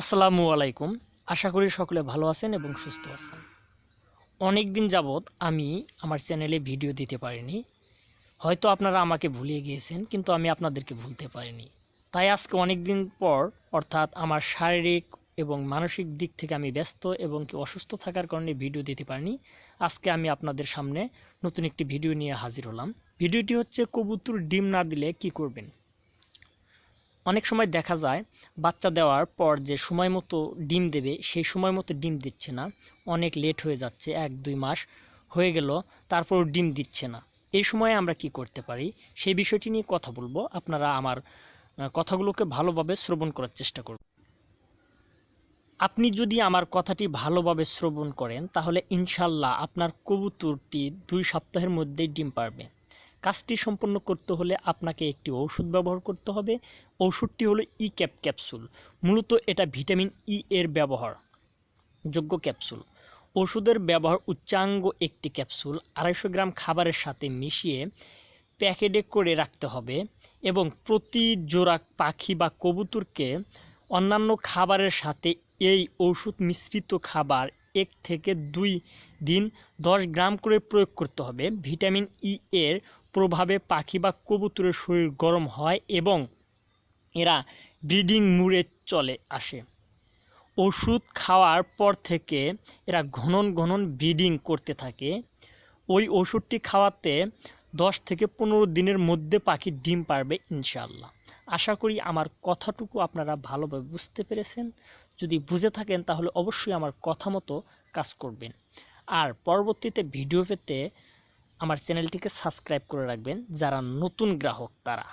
আসসালামু আলাইকুম। আশা করি সকলে ভালো আছেন এবং সুস্থ আছেন। অনেক দিন যাবৎ আমি আমার চ্যানেলে ভিডিও দিতে পারিনি। হয়তো আপনারা আমাকে ভুলিয়ে গিয়েছেন, কিন্তু আমি আপনাদেরকে ভুলতে পারিনি। তাই আজকে অনেক দিন পর, অর্থাৎ আমার শারীরিক এবং মানসিক দিক থেকে আমি ব্যস্ত এবং কি অসুস্থ থাকার কারণে ভিডিও দিতে পারিনি। আজকে আমি আপনাদের সামনে নতুন একটি ভিডিও নিয়ে হাজির হলাম। ভিডিওটি হচ্ছে কবুতর ডিম না দিলে কি করবেন? অনেক সময় দেখা যায়, বাচ্চা দেওয়ার পর যে সময় মতো ডিম দেবে, সেই সময় মতো ডিম দিচ্ছে না। অনেক লেট হয়ে যাচ্ছে, এক, দুই মাস হয়ে গেল তারপর ডিম দিচ্ছে না। এই সময়ে আমরা কি করতে পারি? সেই বিষয়টি নিয়ে কথা বলব। আপনারা আমার কথাগুলোকে ভালোভাবে শ্রবণ করার চেষ্টা করুন। আপনি যদি আমার কথাটি ভালোভাবে শ্রবণ করেন, তাহলে ইনশাল্লাহ আপনার কবুতরটি দুই সপ্তাহের মধ্যেই ডিম পারবে। কাজটি সম্পন্ন করতে হলে আপনাকে একটি ওষুধ ব্যবহার করতে হবে। ওষুধটি হলো ই ক্যাপ ক্যাপসুল মূলত এটা ভিটামিন ই এর ব্যবহার। যোগ্য ক্যাপসুল ওষুধের ব্যবহার উচ্চাঙ্গ একটি ক্যাপসুল আড়াইশো গ্রাম খাবারের সাথে মিশিয়ে প্যাকেটে করে রাখতে হবে এবং প্রতি জোড়া পাখি বা কবুতরকে অন্যান্য খাবারের সাথে এই ওষুধ মিশ্রিত খাবার এক থেকে দুই দিন দশ গ্রাম করে প্রয়োগ করতে হবে। ভিটামিন ই এর প্রভাবে পাখি বা কবুতরের শরীর গরম হয় এবং এরা ব্রিডিং মুড়ে চলে আসে। ওষুধ খাওয়ার পর থেকে এরা ঘনন ঘনন ব্রিডিং করতে থাকে। ওই ওষুধটি খাওয়াতে দশ থেকে পনেরো দিনের মধ্যে পাখি ডিম পারবে ইনশাল্লাহ আশা করি আমার কথাটুকু আপনারা ভালোভাবে বুঝতে পেরেছেন। যদি বুঝে থাকেন তাহলে অবশ্যই আমার কথা মতো কাজ করবেন। আর পরবর্তীতে ভিডিও পেতে আমার চ্যানেলটিকে সাবস্ক্রাইব করে রাখবেন যারা নতুন গ্রাহক তারা।